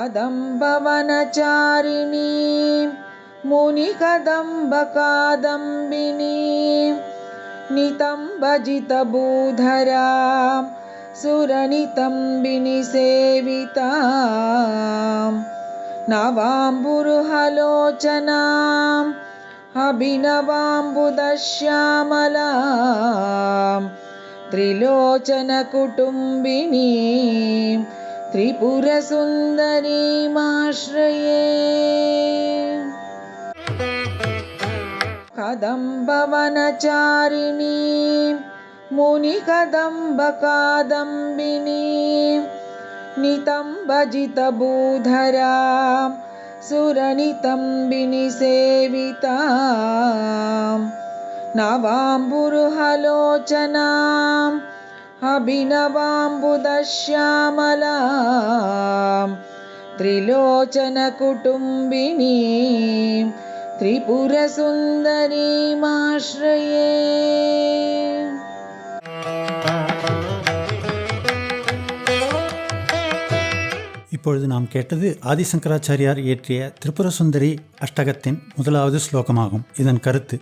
कदम्बवनचारिणीं मुनिकदम्बकादम्बिनीं नितम्बजितभूधरां सुरनितम्बिनिसेवितां नवाम्बुरुहलोचनाम् अभिनवाम्बुदश्यामलां त्रिलोचनकुटुम्बिनीं त्रिपुरसुन्दरीमाश्रये कदम्बवनचारिणीं मुनिकदम्बकादम्बिनीं नितम्बजितभूधरां सुरनितम्बिनिसेवितां नवाम्बुरुहलोचनाम् अभिनवाम्बुदश्यामलां त्रिलोचनकुटुम्बिनीं त्रिपुरसुन्दरीमाश्रये இப்பொழுது நாம் கேட்டது ஆதிசங்கராச்சாரியார் இயற்றிய திரிபுர சுந்தரி அஷ்டகத்தின் முதலாவது ஸ்லோகமாகும் இதன் கருத்து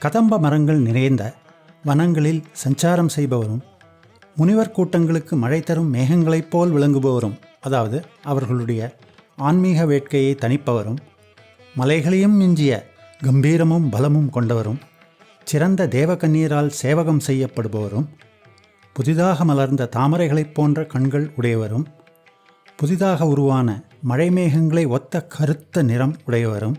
கதம்ப மரங்கள் நிறைந்த வனங்களில் சஞ்சாரம் செய்பவரும் முனிவர் கூட்டங்களுக்கு மழை தரும் மேகங்களைப் போல் விளங்குபவரும் அதாவது அவர்களுடைய ஆன்மீக வேட்கையை தணிப்பவரும் மலைகளையும் மிஞ்சிய கம்பீரமும் பலமும் கொண்டவரும் சிறந்த தேவகண்ணீரால் சேவகம் செய்யப்படுபவரும் புதிதாக மலர்ந்த தாமரைகளைப் போன்ற கண்கள் உடையவரும் புதிதாக உருவான மழைமேகங்களை ஒத்த கருத்த நிறம் உடையவரும்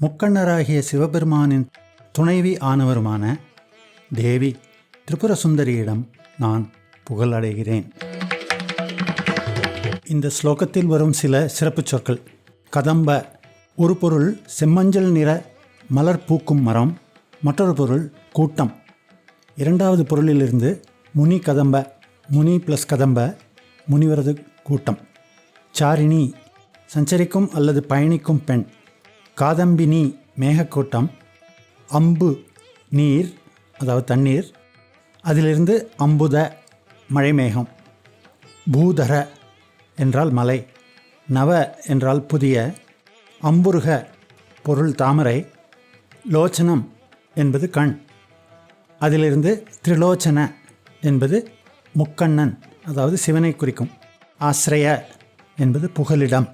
முக்கண்ணராகிய சிவபெருமானின் துணைவி ஆனவருமான தேவி திரிபுர சுந்தரியிடம் நான் புகழடைகிறேன். இந்த ஸ்லோகத்தில் வரும் சில சிறப்புச் சொற்கள். கதம்ப ஒரு பொருள் செம்மஞ்சள் நிற மலர் பூக்கும் மரம் மற்றொரு பொருள் கூட்டம். இரண்டாவது பொருளிலிருந்து முனி கதம்ப முனி ப்ளஸ் கதம்ப முனிவரது கூட்டம். சாரிணி சஞ்சரிக்கும் அல்லது பயணிக்கும் பெண். காதம்பினி மேகக்கூட்டம். அம்பு நீர் அதாவது தண்ணீர். அதிலிருந்து அம்புத மழைமேகம் பூதர என்றால் மலை நவ என்றால் புதிய அம்புருக பொருள் தாமரை லோச்சனம் என்பது கண். அதிலிருந்து திரிலோச்சன என்பது முக்கண்ணன் அதாவது சிவனை குறிக்கும். ஆசிரய என்பது புகலிடம்.